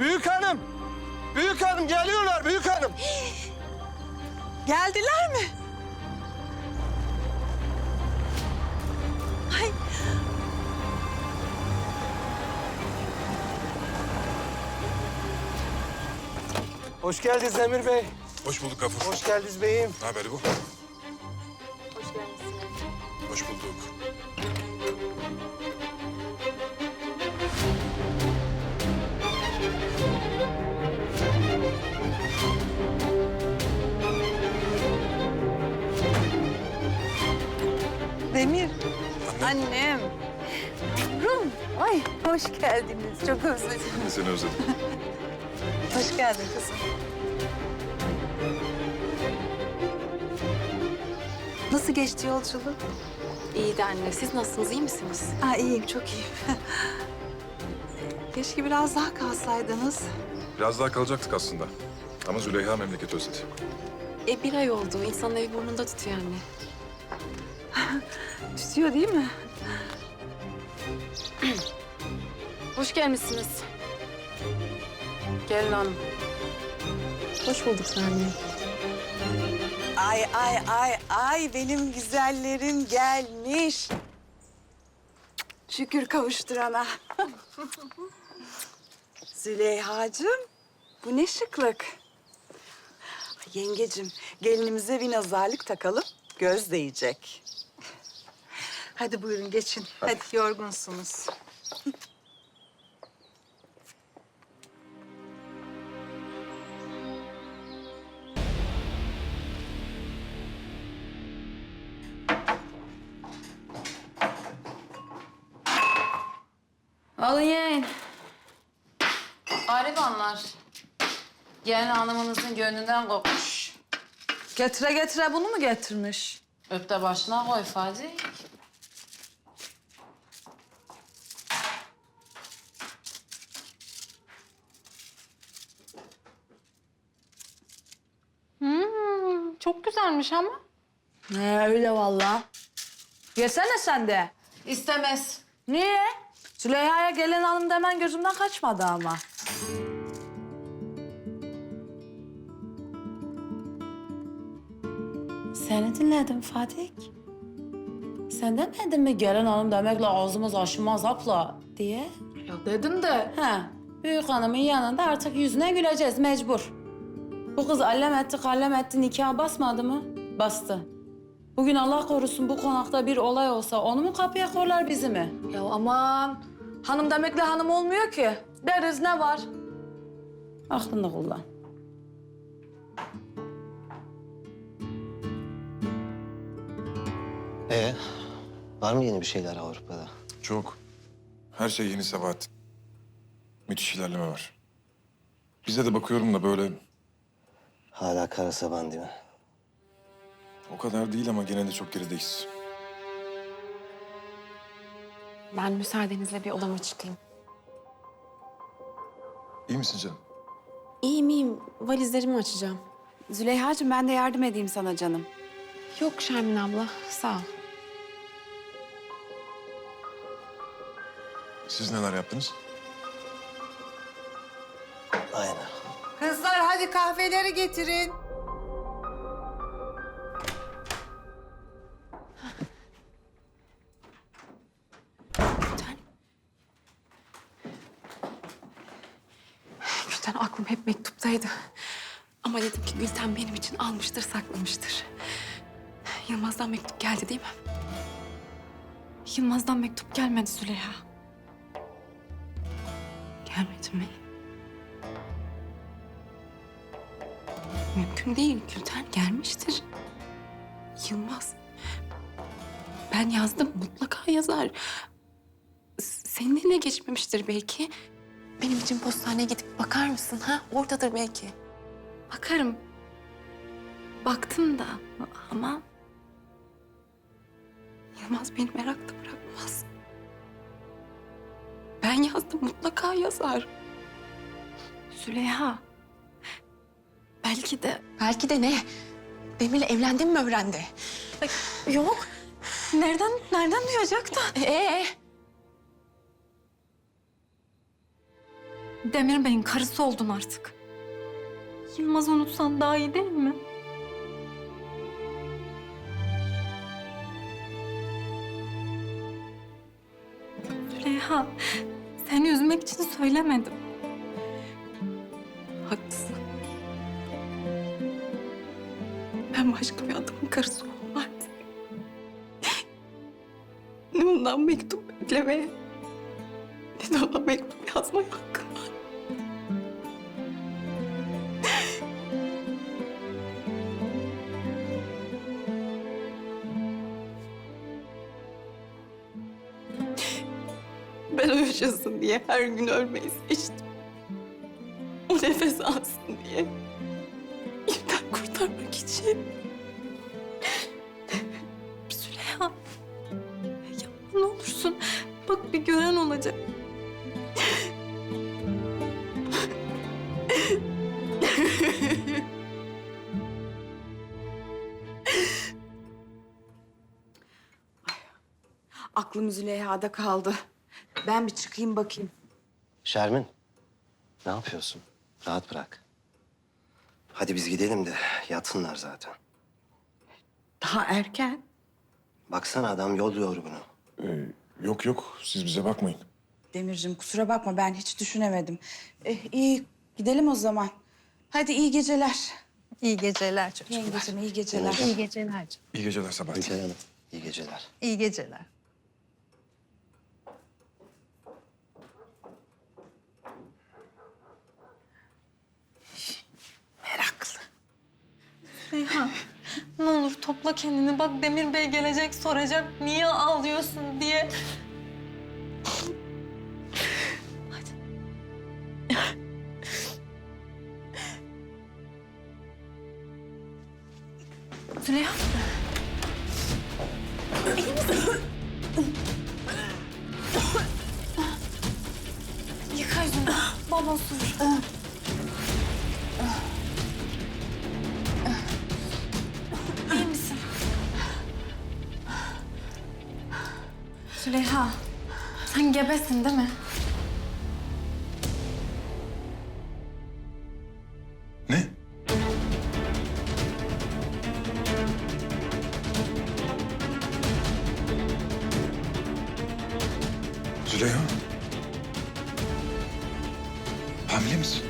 Büyük hanım. Büyük hanım geliyorlar büyük hanım. Geldiler mi? Ay. Hoş geldiniz Emir Bey. Hoş bulduk Gafur. Hoş geldiniz beyim. Ne haberi bu? Demir. Annem. Rum. Ay hoş geldiniz. Çok özledim. Seni özledim. Hoş geldin kızım. Nasıl geçti yolculuk? İyi de anne. Siz nasılsınız? iyi misiniz? Aa, iyiyim, çok iyiyim. Keşke biraz daha kalsaydınız. Biraz daha kalacaktık aslında. Ama Züleyha memleket özledi. E bir ay oldu. İnsanın evi burnunda tutuyor anne. Tutuyor değil mi? Hoş gelmişsiniz. Gelin hanım. Hoş bulduk anne. Ay ay ay ay benim güzellerim gelmiş. Şükür kavuşturana. Züleyha'cığım bu ne şıklık. Yengecim gelinimize bir nazarlık takalım göz değecek. Hadi buyurun geçin. Hadi, yorgunsunuz. Alın yiyin. Garibanlar. Gelin hanımınızın gönlünden kopmuş. Getire getire bunu mu getirmiş? Öp de başına koy Fatih. Çok güzelmiş ama. He öyle vallahi. Yesene sen de. İstemez. Niye? Züleyha'ya gelin hanım demen gözümden kaçmadı ama. Seni dinledim Fatih. Sen demedin mi gelin hanım demekle ağzımız aşınmaz apla diye? Ya dedim de. He, büyük hanımın yanında artık yüzüne güleceğiz mecbur. Bu kız allem etti kallem etti nikah basmadı mı? Bastı. Bugün Allah korusun bu konakta bir olay olsa onu mu kapıya koyarlar bizi mi? Ya aman. Hanım demekle hanım olmuyor ki. Deriz ne var? Aklını kullan. Ee, var mı yeni bir şeyler Avrupa'da? Çok. Her şey yeni Sebahattin. Müthiş ilerleme var. Bize de bakıyorum da böyle Hala kara saban değil mi? o kadar değil ama gene de çok gerideyiz. Ben müsaadenizle bir odama çıkayım. İyi misin canım? İyiyim iyiyim. Valizlerimi açacağım. Züleyha'cığım ben de yardım edeyim sana canım. Yok Şermin abla. Sağ ol. Siz neler yaptınız? Aynen. Hadi kahveleri getirin. Gülten. Gülten aklım hep mektuptaydı. Ama dedim ki Gülten benim için almıştır, saklamıştır. Yılmaz'dan mektup geldi değil mi? Yılmaz'dan mektup gelmedi Züleyha. Gelmedi mi? Mümkün değil Gülten gelmiştir. Yılmaz. Ben yazdım mutlaka yazar. Senin eline geçmemiştir belki. Benim için postaneye gidip bakar mısın ha? Oradadır belki. Bakarım. Baktım da ama... Yılmaz beni merakta bırakmaz. Ben yazdım mutlaka yazar. Züleyha. Belki de... Belki de ne? Demir'le evlendim mi öğrendi? Yok. Nereden, nereden duyacak da? Ee? Demir Bey'in karısı oldun artık. Yılmaz'ı unutsan daha iyi değil mi? Züleyha, seni üzmek için söylemedim. Ben başka bir adamın karısı artık. Ne ondan mektup beklemeye, ne de ona mektup yazmaya hakkım var. Ben o yaşasın diye her gün ölmeyi seçtim. O nefes alsın diye. Kurtarmak için. Züleyha. Yapma ne olursun. Bak bir gören olacak. Aklım Züleyha'da kaldı. Ben bir çıkayım bakayım. Şermin, ne yapıyorsun? Rahat bırak. Hadi biz gidelim de yatsınlar zaten. Daha erken. Baksana adam yol yorgunu. Ee, yok yok siz bize bakmayın. Demircim kusura bakma ben hiç düşünemedim. Eh, iyi gidelim o zaman. Hadi iyi geceler. İyi geceler çocuklar. Yengeciğim iyi geceler. İyi geceler. İyi geceler Sabahattin. Hünkar Hanım, iyi geceler. İyi geceler. Züleyha ne olur topla kendini. Bak Demir Bey gelecek soracak niye ağlıyorsun diye. Hadi. Züleyha. İyi misin? Yıka yüzünü. Bol bol gebesin değil mi? Ne? Züleyha. Hamile misin?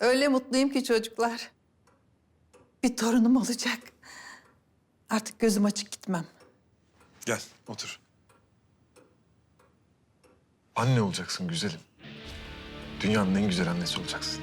Öyle mutluyum ki çocuklar. Bir torunum olacak. Artık gözüm açık gitmem. Gel otur. Anne olacaksın güzelim. Dünyanın en güzel annesi olacaksın.